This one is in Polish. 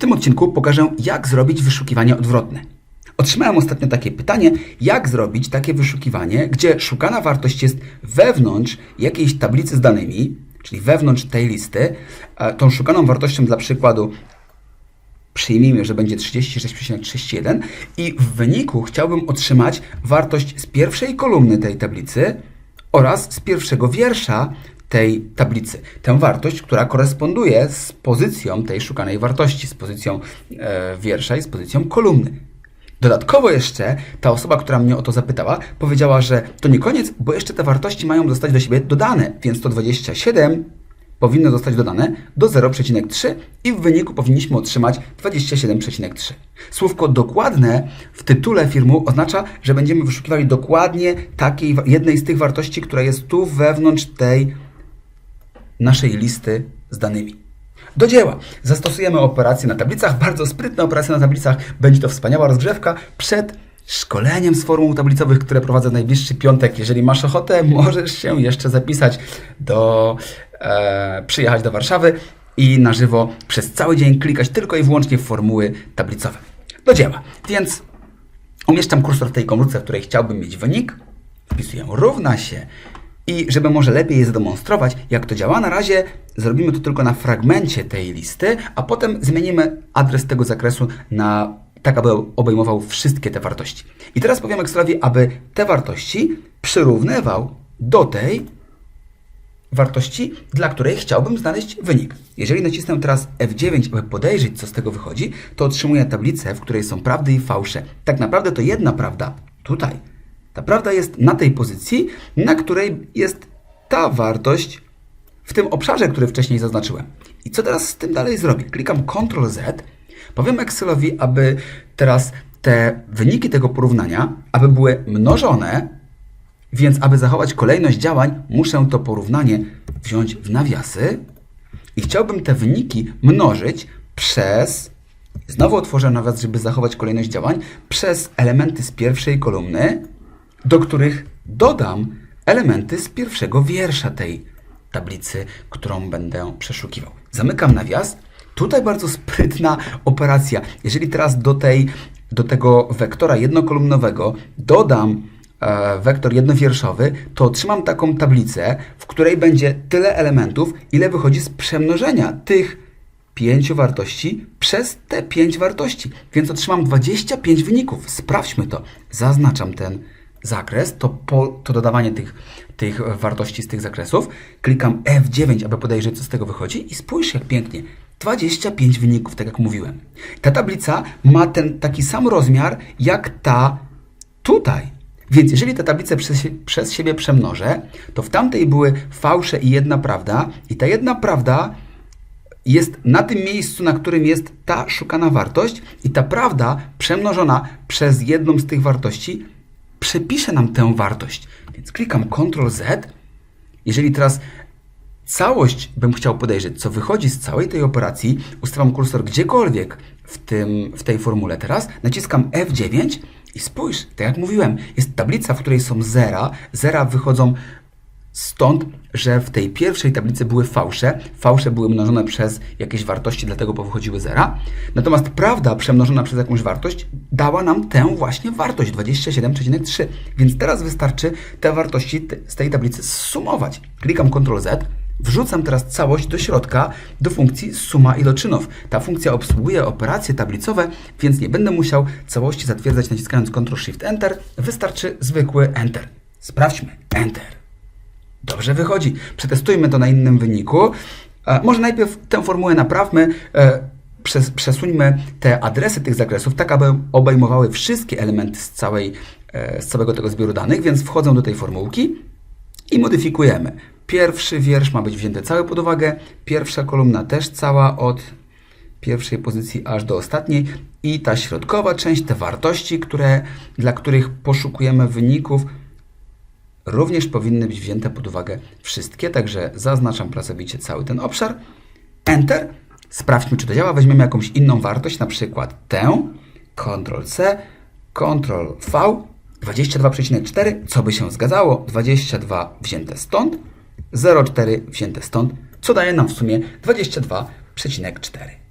tym odcinku pokażę, jak zrobić wyszukiwanie odwrotne. Otrzymałem ostatnio takie pytanie, jak zrobić takie wyszukiwanie, gdzie szukana wartość jest wewnątrz jakiejś tablicy z danymi, czyli wewnątrz tej listy. Tą szukaną wartością dla przykładu przyjmijmy, że będzie 36,31 i w wyniku chciałbym otrzymać wartość z pierwszej kolumny tej tablicy oraz z pierwszego wiersza tej tablicy. Tę wartość, która koresponduje z pozycją tej szukanej wartości, z pozycją e, wiersza i z pozycją kolumny. Dodatkowo jeszcze ta osoba, która mnie o to zapytała, powiedziała, że to nie koniec, bo jeszcze te wartości mają zostać do siebie dodane, więc to 27 powinno zostać dodane do 0,3 i w wyniku powinniśmy otrzymać 27,3. Słówko dokładne w tytule filmu oznacza, że będziemy wyszukiwali dokładnie takiej jednej z tych wartości, która jest tu wewnątrz tej naszej listy z danymi. Do dzieła! Zastosujemy operację na tablicach, bardzo sprytna operacja na tablicach. Będzie to wspaniała rozgrzewka przed szkoleniem z formuł tablicowych, które prowadzę w najbliższy piątek. Jeżeli masz ochotę, możesz się jeszcze zapisać do, e, przyjechać do Warszawy i na żywo przez cały dzień klikać tylko i wyłącznie w formuły tablicowe. Do dzieła! Więc umieszczam kursor w tej komórce, w której chciałbym mieć wynik, wpisuję równa się i żeby może lepiej je zademonstrować, jak to działa, na razie zrobimy to tylko na fragmencie tej listy, a potem zmienimy adres tego zakresu na tak, aby obejmował wszystkie te wartości. I teraz powiem Excelowi, aby te wartości przyrównywał do tej wartości, dla której chciałbym znaleźć wynik. Jeżeli nacisnę teraz F9, aby podejrzeć, co z tego wychodzi, to otrzymuję tablicę, w której są prawdy i fałsze. Tak naprawdę to jedna prawda, tutaj. Ta prawda jest na tej pozycji, na której jest ta wartość w tym obszarze, który wcześniej zaznaczyłem. I co teraz z tym dalej zrobię? Klikam Ctrl Z, powiem Excelowi, aby teraz te wyniki tego porównania, aby były mnożone, więc aby zachować kolejność działań, muszę to porównanie wziąć w nawiasy i chciałbym te wyniki mnożyć przez, znowu otworzę nawias, żeby zachować kolejność działań, przez elementy z pierwszej kolumny, do których dodam elementy z pierwszego wiersza tej tablicy, którą będę przeszukiwał. Zamykam nawias. Tutaj bardzo sprytna operacja. Jeżeli teraz do, tej, do tego wektora jednokolumnowego dodam e, wektor jednowierszowy, to otrzymam taką tablicę, w której będzie tyle elementów, ile wychodzi z przemnożenia tych pięciu wartości przez te pięć wartości. Więc otrzymam 25 wyników. Sprawdźmy to. Zaznaczam ten zakres, to, po, to dodawanie tych, tych wartości z tych zakresów. Klikam F9, aby podejrzeć, co z tego wychodzi i spójrz jak pięknie. 25 wyników, tak jak mówiłem. Ta tablica ma ten taki sam rozmiar jak ta tutaj. Więc jeżeli tę tablicę przez, przez siebie przemnożę, to w tamtej były fałsze i jedna prawda, i ta jedna prawda jest na tym miejscu, na którym jest ta szukana wartość, i ta prawda przemnożona przez jedną z tych wartości przepisze nam tę wartość. Więc klikam Ctrl Z. Jeżeli teraz całość bym chciał podejrzeć, co wychodzi z całej tej operacji, ustawiam kursor gdziekolwiek w, tym, w tej formule teraz, naciskam F9 i spójrz, tak jak mówiłem, jest tablica, w której są zera. Zera wychodzą Stąd, że w tej pierwszej tablicy były fałsze. Fałsze były mnożone przez jakieś wartości, dlatego powychodziły zera. Natomiast prawda przemnożona przez jakąś wartość dała nam tę właśnie wartość 27,3. Więc teraz wystarczy te wartości z tej tablicy zsumować. Klikam Ctrl Z. Wrzucam teraz całość do środka do funkcji suma iloczynów. Ta funkcja obsługuje operacje tablicowe, więc nie będę musiał całości zatwierdzać naciskając Ctrl Shift Enter. Wystarczy zwykły Enter. Sprawdźmy. Enter. Dobrze wychodzi. Przetestujmy to na innym wyniku. E, może najpierw tę formułę naprawmy. E, przes, przesuńmy te adresy tych zakresów, tak aby obejmowały wszystkie elementy z, całej, e, z całego tego zbioru danych, więc wchodzę do tej formułki i modyfikujemy. Pierwszy wiersz ma być wzięty cały pod uwagę, pierwsza kolumna też cała od pierwszej pozycji aż do ostatniej i ta środkowa część, te wartości, które, dla których poszukujemy wyników, również powinny być wzięte pod uwagę wszystkie, także zaznaczam pracowicie cały ten obszar. Enter. Sprawdźmy, czy to działa. Weźmiemy jakąś inną wartość, na przykład tę. Ctrl C, Ctrl V, 22,4, co by się zgadzało? 22 wzięte stąd, 0,4 wzięte stąd, co daje nam w sumie 22,4.